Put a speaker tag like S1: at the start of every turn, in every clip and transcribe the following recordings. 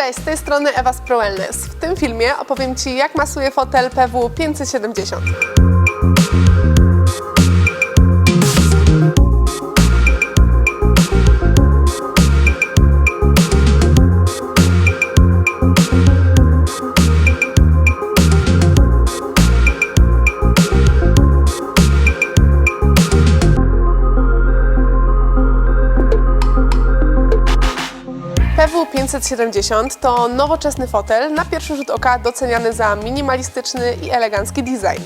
S1: Cześć, z tej strony Ewa z Pro Wellness. W tym filmie opowiem Ci, jak masuje fotel PW 570. 570 to nowoczesny fotel, na pierwszy rzut oka doceniany za minimalistyczny i elegancki design.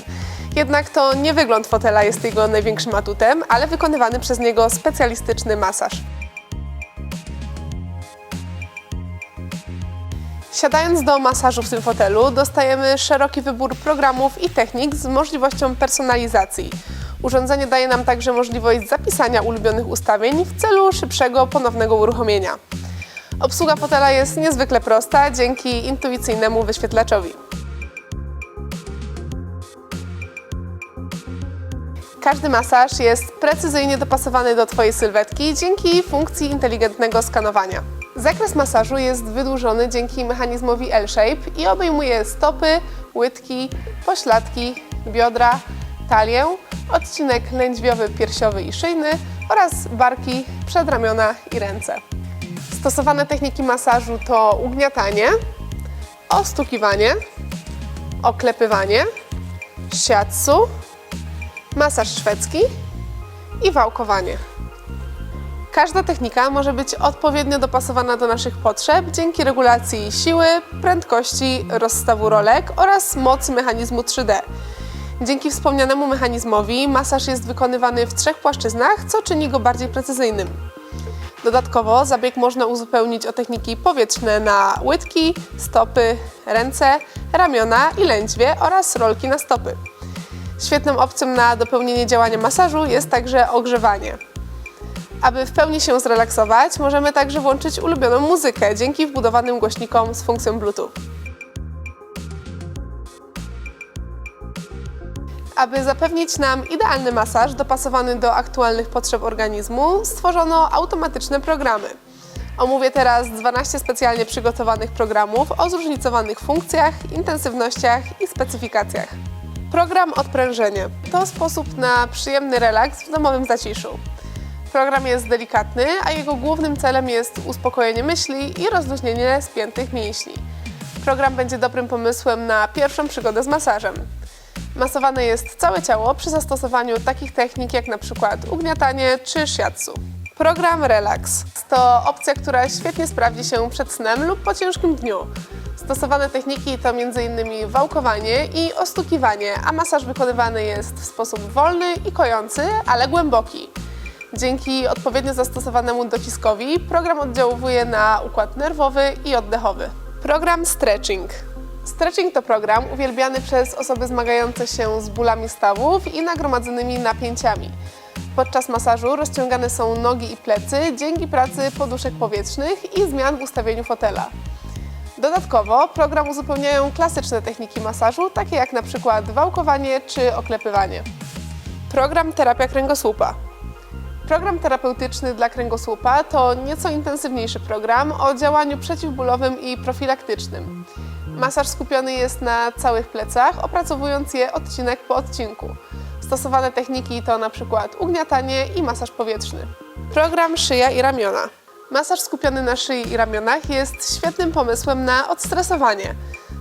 S1: Jednak to nie wygląd fotela jest jego największym atutem, ale wykonywany przez niego specjalistyczny masaż. Siadając do masażu w tym fotelu, dostajemy szeroki wybór programów i technik z możliwością personalizacji. Urządzenie daje nam także możliwość zapisania ulubionych ustawień w celu szybszego ponownego uruchomienia. Obsługa fotela jest niezwykle prosta dzięki intuicyjnemu wyświetlaczowi. Każdy masaż jest precyzyjnie dopasowany do Twojej sylwetki dzięki funkcji inteligentnego skanowania. Zakres masażu jest wydłużony dzięki mechanizmowi L-Shape i obejmuje stopy, łydki, pośladki, biodra, talię, odcinek lędźwiowy, piersiowy i szyjny oraz barki, przedramiona i ręce. Stosowane techniki masażu to ugniatanie, ostukiwanie, oklepywanie, shiatsu, masaż szwedzki i wałkowanie. Każda technika może być odpowiednio dopasowana do naszych potrzeb dzięki regulacji siły, prędkości, rozstawu rolek oraz mocy mechanizmu 3D. Dzięki wspomnianemu mechanizmowi masaż jest wykonywany w trzech płaszczyznach, co czyni go bardziej precyzyjnym. Dodatkowo zabieg można uzupełnić o techniki powietrzne na łydki, stopy, ręce, ramiona i lędźwie oraz rolki na stopy. Świetną opcją na dopełnienie działania masażu jest także ogrzewanie. Aby w pełni się zrelaksować, możemy także włączyć ulubioną muzykę dzięki wbudowanym głośnikom z funkcją Bluetooth. Aby zapewnić nam idealny masaż dopasowany do aktualnych potrzeb organizmu, stworzono automatyczne programy. Omówię teraz 12 specjalnie przygotowanych programów o zróżnicowanych funkcjach, intensywnościach i specyfikacjach. Program odprężenie to sposób na przyjemny relaks w domowym zaciszu. Program jest delikatny, a jego głównym celem jest uspokojenie myśli i rozluźnienie spiętych mięśni. Program będzie dobrym pomysłem na pierwszą przygodę z masażem. Masowane jest całe ciało przy zastosowaniu takich technik jak na przykład ugniatanie czy shiatsu. Program Relax to opcja, która świetnie sprawdzi się przed snem lub po ciężkim dniu. Stosowane techniki to m.in. wałkowanie i ostukiwanie, a masaż wykonywany jest w sposób wolny i kojący, ale głęboki. Dzięki odpowiednio zastosowanemu dociskowi program oddziałuje na układ nerwowy i oddechowy. Program Stretching. Stretching to program uwielbiany przez osoby zmagające się z bólami stawów i nagromadzonymi napięciami. Podczas masażu rozciągane są nogi i plecy dzięki pracy poduszek powietrznych i zmian w ustawieniu fotela. Dodatkowo program uzupełniają klasyczne techniki masażu, takie jak przykład wałkowanie czy oklepywanie. Program terapia kręgosłupa. Program terapeutyczny dla kręgosłupa to nieco intensywniejszy program o działaniu przeciwbólowym i profilaktycznym. Masaż skupiony jest na całych plecach, opracowując je odcinek po odcinku. Stosowane techniki to przykład ugniatanie i masaż powietrzny. Program szyja i ramiona. Masaż skupiony na szyi i ramionach jest świetnym pomysłem na odstresowanie.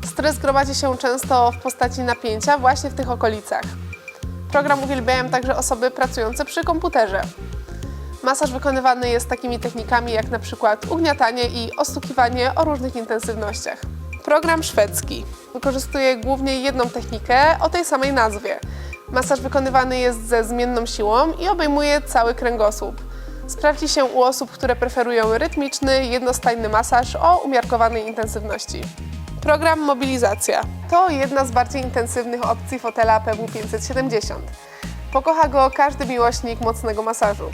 S1: Stres gromadzi się często w postaci napięcia właśnie w tych okolicach. Program uwielbiają także osoby pracujące przy komputerze. Masaż wykonywany jest takimi technikami jak przykład ugniatanie i ostukiwanie o różnych intensywnościach. Program szwedzki wykorzystuje głównie jedną technikę o tej samej nazwie. Masaż wykonywany jest ze zmienną siłą i obejmuje cały kręgosłup. Sprawdzi się u osób, które preferują rytmiczny, jednostajny masaż o umiarkowanej intensywności. Program mobilizacja to jedna z bardziej intensywnych opcji fotela PW570. Pokocha go każdy miłośnik mocnego masażu.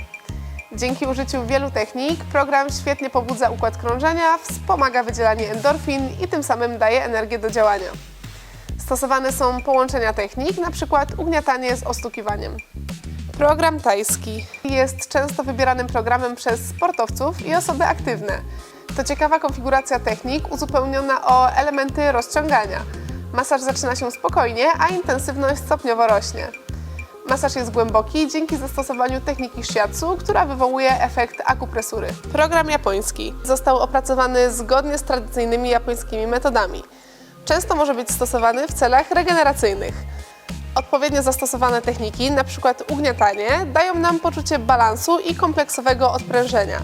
S1: Dzięki użyciu wielu technik program świetnie pobudza układ krążenia, wspomaga wydzielanie endorfin i tym samym daje energię do działania. Stosowane są połączenia technik, np. ugniatanie z ostukiwaniem. Program tajski jest często wybieranym programem przez sportowców i osoby aktywne. To ciekawa konfiguracja technik uzupełniona o elementy rozciągania. Masaż zaczyna się spokojnie, a intensywność stopniowo rośnie. Masaż jest głęboki dzięki zastosowaniu techniki shiatsu, która wywołuje efekt akupresury. Program japoński został opracowany zgodnie z tradycyjnymi japońskimi metodami. Często może być stosowany w celach regeneracyjnych. Odpowiednio zastosowane techniki, np. ugniatanie, dają nam poczucie balansu i kompleksowego odprężenia.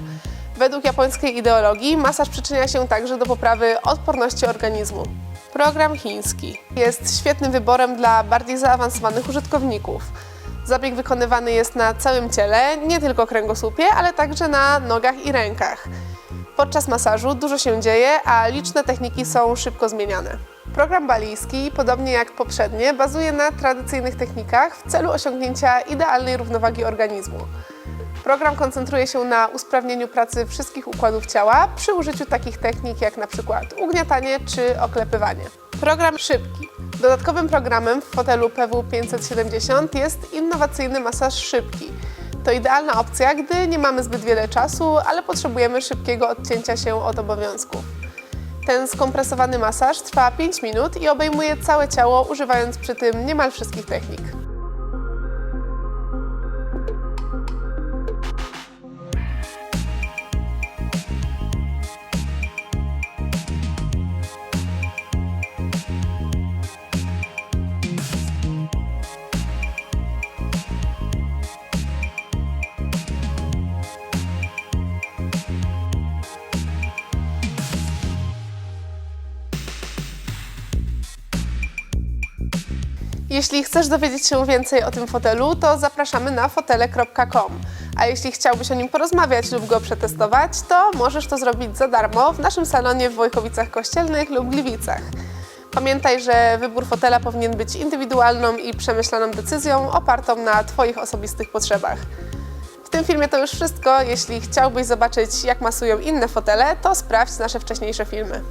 S1: Według japońskiej ideologii masaż przyczynia się także do poprawy odporności organizmu. Program chiński jest świetnym wyborem dla bardziej zaawansowanych użytkowników. Zabieg wykonywany jest na całym ciele, nie tylko kręgosłupie, ale także na nogach i rękach. Podczas masażu dużo się dzieje, a liczne techniki są szybko zmieniane. Program balijski, podobnie jak poprzednie, bazuje na tradycyjnych technikach w celu osiągnięcia idealnej równowagi organizmu. Program koncentruje się na usprawnieniu pracy wszystkich układów ciała przy użyciu takich technik jak na przykład ugniatanie czy oklepywanie. Program szybki. Dodatkowym programem w fotelu PW570 jest innowacyjny masaż szybki. To idealna opcja, gdy nie mamy zbyt wiele czasu, ale potrzebujemy szybkiego odcięcia się od obowiązków. Ten skompresowany masaż trwa 5 minut i obejmuje całe ciało, używając przy tym niemal wszystkich technik. Jeśli chcesz dowiedzieć się więcej o tym fotelu, to zapraszamy na fotele.com. A jeśli chciałbyś o nim porozmawiać lub go przetestować, to możesz to zrobić za darmo w naszym salonie w Wojkowicach Kościelnych lub Gliwicach. Pamiętaj, że wybór fotela powinien być indywidualną i przemyślaną decyzją opartą na Twoich osobistych potrzebach. W tym filmie to już wszystko. Jeśli chciałbyś zobaczyć, jak masują inne fotele, to sprawdź nasze wcześniejsze filmy.